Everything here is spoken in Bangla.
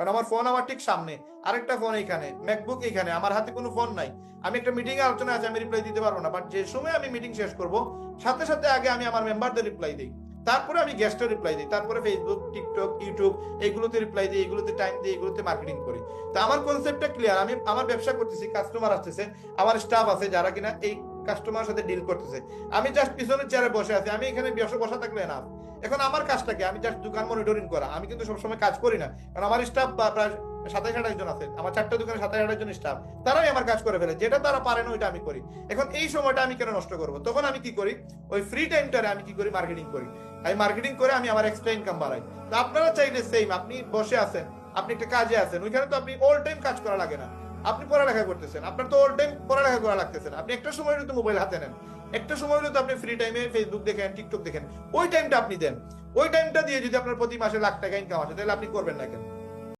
কারণ আমার ফোন আমার ঠিক সামনে। আরেকটা ফোন এখানে ম্যাকবুক এখানে আমার হাতে কোনো ফোন নাই। আমি একটা মিটিং এ আলোচনা আছে, আমি রিপ্লাই দিতে পারব না বাট যে সময় আমি মিটিং শেষ করব, সাথে সাথে আগে আমি আমার মেম্বারদের রিপ্লাই দিই। তারপরে আমি গেস্টের রিপ্লাই দিই। তারপরে ফেসবুক টিকটক ইউটিউব এগুলোতে রিপ্লাই দিই এগুলোতে টাইম দিই এগুলোতে মার্কেটিং করি। তো আমার কনসেপ্টটা ক্লিয়ার আমি আমার ব্যবসা করতেছি কাস্টমার আসতেছে, আমার স্টাফ আছে যারা কিনা এই কাস্টমার সাথে ডিল করতেছে। আমি জাস্ট পিছনের চেয়ারে বসে আছি, আমি এখানে বসা থাকলে না এখন আমার কাজটা কি আমি জাস্ট দোকান মনিটরিং করা। আমি কিন্তু সবসময় কাজ করি না। কারণ আমার স্টাফ প্রায় সাতাশ আঠাশ জন আছে। আমার চারটা দোকানে সাতাশ আঠাশ জন স্টাফ তারাই আমার কাজ করে ফেলে। যেটা তারা পারে না, ওইটা আমি করি। এখন এই সময়টা আমি কেন নষ্ট করব? তখন আমি কি করি? ওই ফ্রি টাইমটারে আমি কি করি? মার্কেটিং করি। আমি মার্কেটিং করে আমি আমার এক্সট্রা ইনকাম বাড়াই। তো আপনারা চাইলে সেম আপনি বসে আছেন, আপনি একটা কাজে আছেন, ওইখানে তো আপনি অল টাইম কাজ করা লাগে না। আপনি পড়ালেখা করতেছেন। আপনার তো অল টাইম পড়ালেখা করা লাগতেছে না। আপনি একটা সময় হলে তো মোবাইল হাতে নেন। একটা সময় হলে তো আপনি ফ্রি টাইমে ফেসবুক দেখেন টিকটক দেখেন। ওই টাইমটা আপনি দেন। ওই টাইমটা দিয়ে যদি আপনার প্রতি মাসে লাখ টাকা ইনকাম আসে, তাহলে আপনি করবেন না কেন?